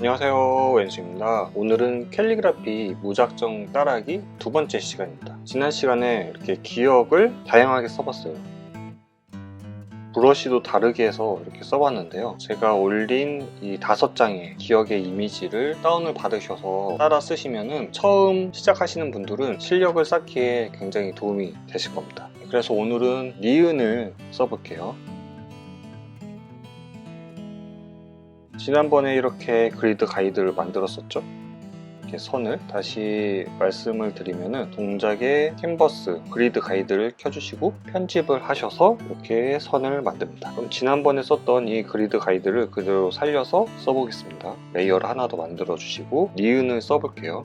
안녕하세요 왼수입니다. 오늘은 캘리그라피 무작정 따라하기 두 번째 시간입니다. 지난 시간에 이렇게 기억을 다양하게 써봤어요. 브러쉬도 다르게 해서 이렇게 써봤는데요. 제가 올린 이 다섯 장의 기억의 이미지를 다운을 받으셔서 따라 쓰시면은 처음 시작하시는 분들은 실력을 쌓기에 굉장히 도움이 되실 겁니다. 그래서 오늘은 니은을 써볼게요 지난번에 이렇게 그리드 가이드를 만들었었죠. 이렇게 선을 다시 말씀을 드리면은 동작의 캔버스 그리드 가이드를 켜주시고 편집을 하셔서 이렇게 선을 만듭니다. 그럼 지난번에 썼던 이 그리드 가이드를 그대로 살려서 써보겠습니다. 레이어를 하나 더 만들어 주시고 니은을 써볼게요.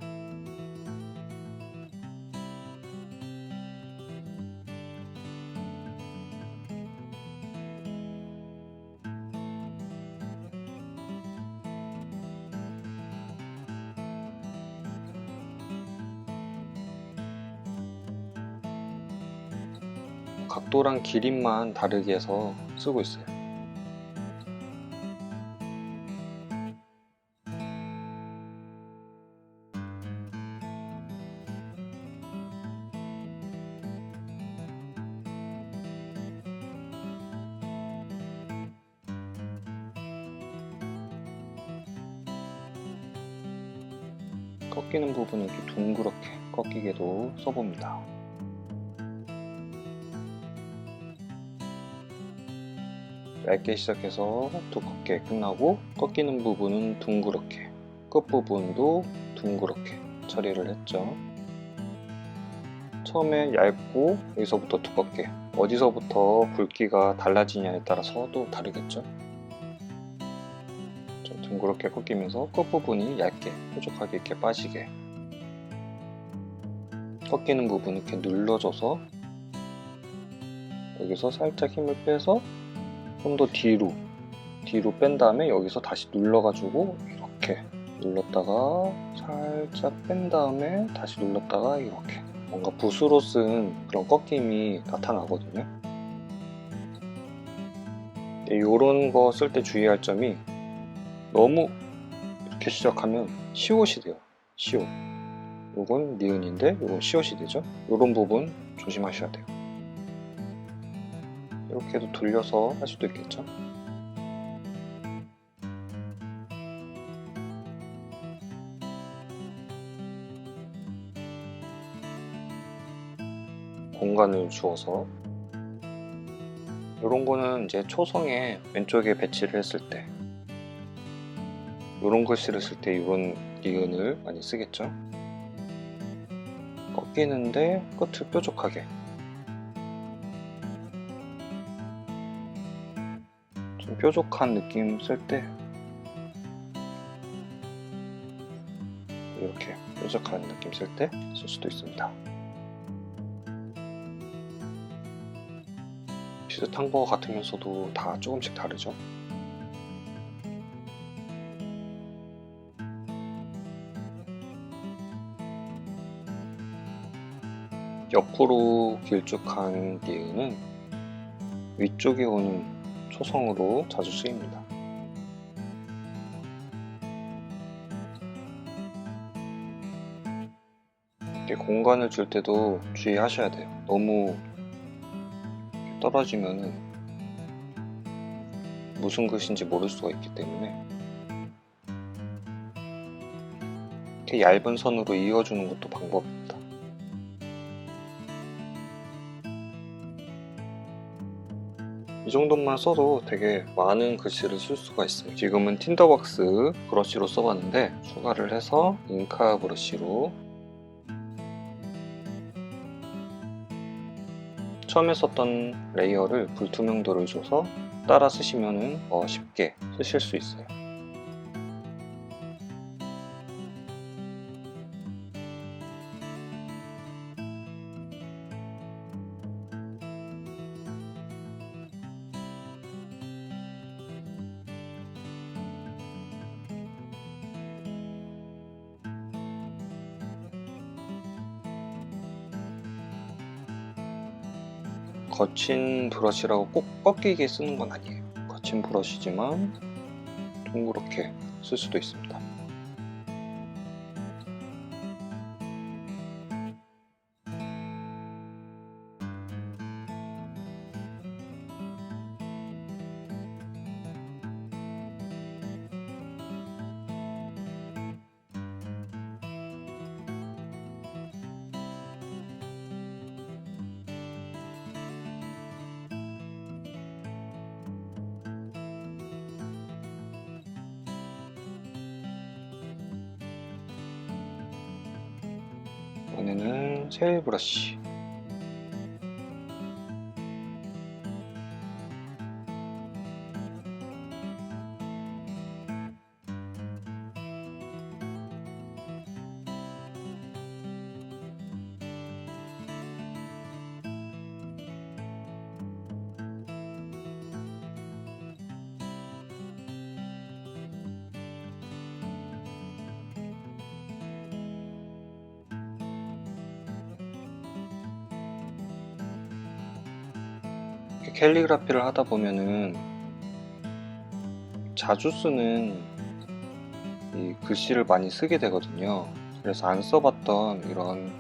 각도랑 길이만 다르게 해서 쓰고 있어요. 꺾이는 부분은 이렇게 둥그렇게 꺾이게도 써봅니다. 얇게 시작해서 두껍게 끝나고 꺾이는 부분은 둥그렇게 끝부분도 둥그렇게 처리를 했죠. 처음에 얇고 여기서부터 두껍게 어디서부터 굵기가 달라지냐에 따라서 또 다르겠죠? 좀 둥그렇게 꺾이면서 끝부분이 얇게 뾰족하게 이렇게 빠지게 꺾이는 부분 이렇게 눌러줘서 여기서 살짝 힘을 빼서 좀 더 뒤로 뒤로 뺀 다음에 여기서 다시 눌러가지고 이렇게 눌렀다가 살짝 뺀 다음에 다시 눌렀다가 이렇게. 뭔가 붓으로 쓴 그런 꺾임이 나타나거든요. 이런 거 쓸 때 주의할 점이 너무 이렇게 시작하면 시옷이 돼요. 시옷. 요건 니은인데 요건 시옷이 되죠? 요런 부분 조심하셔야 돼요 이렇게도 돌려서 할 수도 있겠죠. 공간을 주어서 이런 거는 이제 초성에 왼쪽에 배치를 했을 때 이런 글씨를 쓸 때 이런 니은을 많이 쓰겠죠. 꺾이는데 끝을 뾰족하게 뾰족한 느낌 쓸 때 이렇게 뾰족한 느낌 쓸 때 쓸 수도 있습니다. 비슷한 거 같으면서도 다 조금씩 다르죠. 옆으로 길쭉한 니은은 위쪽에 오는 초성으로 자주 쓰입니다. 공간을 줄 때도 주의하셔야 돼요. 너무 떨어지면은 무슨 글씨인지 모를 수가 있기 때문에 이렇게 얇은 선으로 이어주는 것도 방법입니다. 정도만 써도 되게 많은 글씨를 쓸 수가 있어요. 지금은 틴더박스 브러쉬로 써봤는데 추가를 해서 잉카 브러쉬로 처음에 썼던 레이어를 불투명도를 줘서 따라 쓰시면 더 쉽게 쓰실 수 있어요. 거친 브러쉬라고 꼭 꺾이게 쓰는 건 아니에요. 거친 브러쉬지만 둥그렇게 쓸 수도 있습니다. 이번에는 셀 브러쉬. 캘리그라피를 하다 보면은 자주 쓰는 이 글씨를 많이 쓰게 되거든요. 그래서 안 써봤던 이런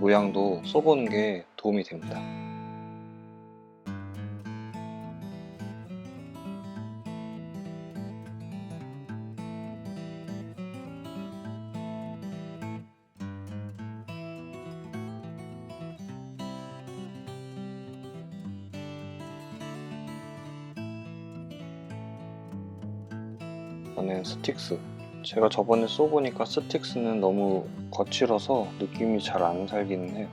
모양도 써보는 게 도움이 됩니다. 이번엔 스틱스. 제가 저번에 써보니까 스틱스는 너무 거칠어서 느낌이 잘 안 살기는 해요.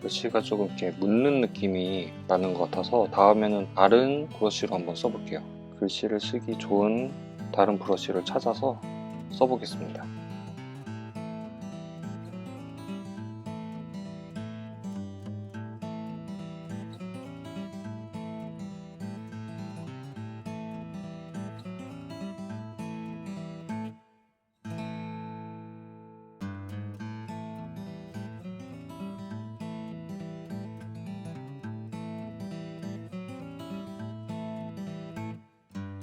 글씨가 조금 이렇게 묻는 느낌이 나는 것 같아서 다음에는 다른 브러쉬로 한번 써볼게요. 글씨를 쓰기 좋은 다른 브러쉬를 찾아서 써보겠습니다.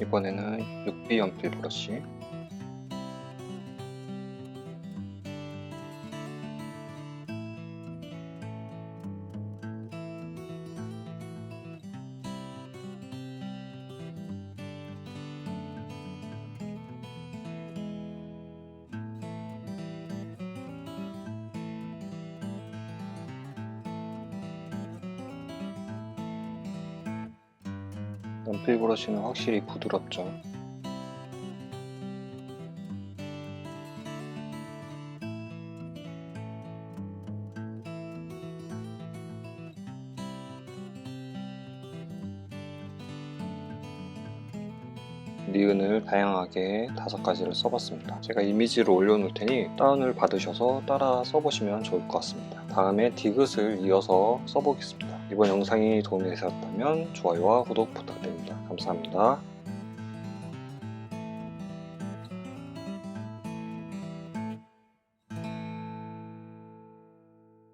이번에는 6B 연필 브러쉬 연필 브러쉬는 확실히 부드럽죠. 니은을 다양하게 다섯 가지를 써봤습니다. 제가 이미지를 올려놓을 테니 다운을 받으셔서 따라 써보시면 좋을 것 같습니다. 다음에 디귿을 이어서 써보겠습니다. 이번 영상이 도움이 되셨다면 좋아요와 구독 부탁드립니다. 감사합니다.